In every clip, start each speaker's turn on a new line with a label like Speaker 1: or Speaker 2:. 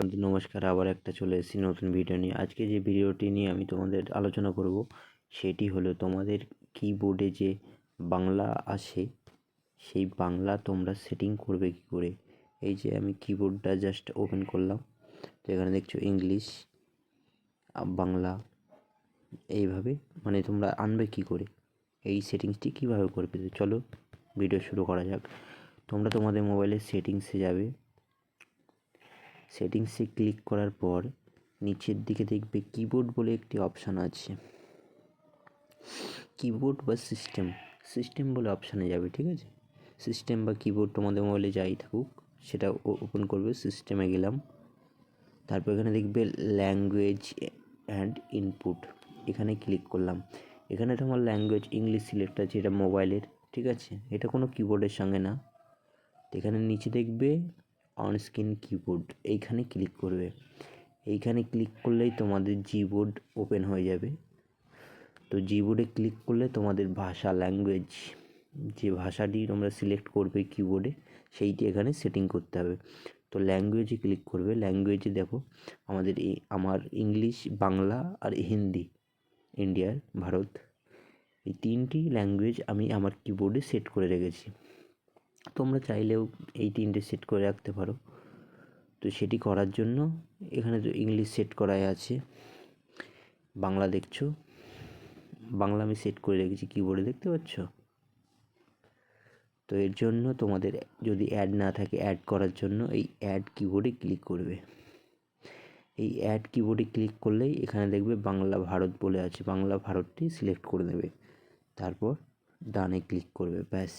Speaker 1: নমস্কার। আবার একটা চলে এসেছি নতুন ভিডিও নিয়ে। আজকে যে ভিডিওটি নিয়ে আমি তোমাদের আলোচনা করব, সেটি হলো তোমাদের কিবোর্ডে যে বাংলা আসে, সেই বাংলা তোমরা সেটিং করবে কী করে? এই যে আমি কিবোর্ডটা জাস্ট ওপেন করলাম। তো এখানে দেখছ ইংলিশ বাংলা, এইভাবে। মানে তোমরা আনবে কী করে? এই সেটিংসটি কীভাবে করবে? চলো ভিডিও শুরু করা যাক। তোমরা তোমাদের মোবাইলের সেটিংসে যাবে। সেটিংসে ক্লিক করার পর নিচের দিকে দেখবে কিবোর্ড বলে একটি অপশান আছে। কিবোর্ড বা সিস্টেম সিস্টেম বলে অপশানে যাবে, ঠিক আছে? সিস্টেম বা কিবোর্ড তোমাদের মোবাইলে যাই থাকুক, সেটা ওপেন করবে সিস্টেমে গেলাম। তারপর এখানে দেখবে ল্যাঙ্গুয়েজ অ্যান্ড ইনপুট এখানে ক্লিক করলাম। এখানে তোমার ল্যাঙ্গুয়েজ ইংলিশ সিলেক্ট আছে, এটা মোবাইলের ঠিক আছে? এটা কোনো কিবোর্ডের সঙ্গে না। এখানে নিচে দেখবে অন স্ক্রিন কিবোর্ড এইখানে ক্লিক করবে। এইখানে ক্লিক করলেই তোমাদের জিবোর্ড ওপেন হয়ে যাবে। তো জিবোর্ডে ক্লিক করলে তোমাদের ভাষা ল্যাঙ্গুয়েজ যে ভাষাটি তোমরা সিলেক্ট করবে কিবোর্ডে সেইটি এখানে সেটিং করতে হবে। তো ল্যাঙ্গুয়েজে ক্লিক করবে। ল্যাঙ্গুয়েজে দেখো, আমাদের এই আমার ইংলিশ বাংলা আর হিন্দি ইন্ডিয়ার ভারত, এই তিনটি ল্যাঙ্গুয়েজ আমি আমার কিবোর্ডে সেট করে রেখেছি। তোমরা চাইলেও এই তিনটে সেট করে রাখতে পারো। তো সেটি করার জন্য এখানে তো ইংলিশ সেট করাই আছে। বাংলা দেখছ? বাংলা আমি সেট করে রেখেছি কিবোর্ডে দেখতে পাচ্ছ? তো এর জন্য তোমাদের যদি অ্যাড না থাকে অ্যাড করার জন্য এই অ্যাড কিবোর্ডে ক্লিক করবে। এই অ্যাড কিবোর্ডে ক্লিক করলেই এখানে দেখবে বাংলা ভারত বলে আছে। বাংলা ভারতটি সিলেক্ট করে নেবে তারপর ডানে ক্লিক করবে, ব্যাস,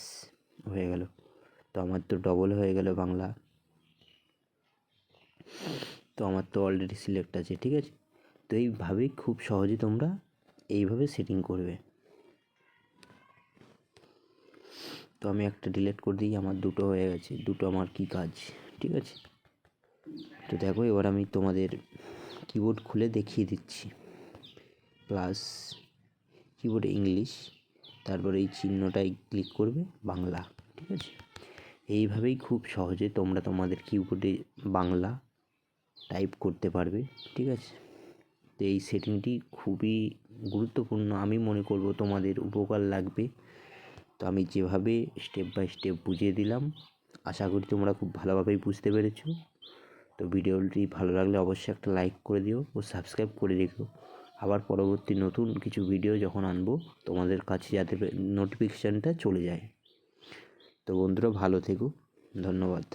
Speaker 1: হয়ে গেল। তো আমার তো ডবল হয়ে গেল বাংলা। তো আমার তো অলরেডি সিলেক্ট আছে, ঠিক আছে? তো এইভাবেই খুব সহজে তোমরা এইভাবে সেটিং করবে। তো আমি একটা ডিলেট করে দিই, আমার দুটো হয়ে গেছে, দুটো আমার কি কাজ, ঠিক আছে? তো দেখো, এবার আমি তোমাদের কিবোর্ড খুলে দেখিয়ে দিচ্ছি। প্লাস কিবোর্ডে ইংলিশ তারপরে এই চিহ্নটাই ক্লিক করবে, বাংলা, ঠিক আছে? এইভাবেই খুব সহজে তোমরা তোমাদের কিবোর্ডে বাংলা টাইপ করতে পারবে, ঠিক আছে? তো এই সেটিংটি খুবই গুরুত্বপূর্ণ। আমি মনে করব তোমাদের উপকার লাগবে। তো আমি যেভাবে স্টেপ বাই স্টেপ বুঝিয়ে দিলাম, আশা করি তোমরা খুব ভালোভাবেই বুঝতে পেরেছ। তো ভিডিওটি ভালো লাগলে অবশ্যই একটা লাইক করে দিও ও সাবস্ক্রাইব করে রেখো। আবার পরবর্তী নতুন কিছু ভিডিও যখন আনব, তোমাদের কাছে যাতে নোটিফিকেশানটা চলে যায়। তো বন্ধুরা ভালো থেকো ধন্যবাদ।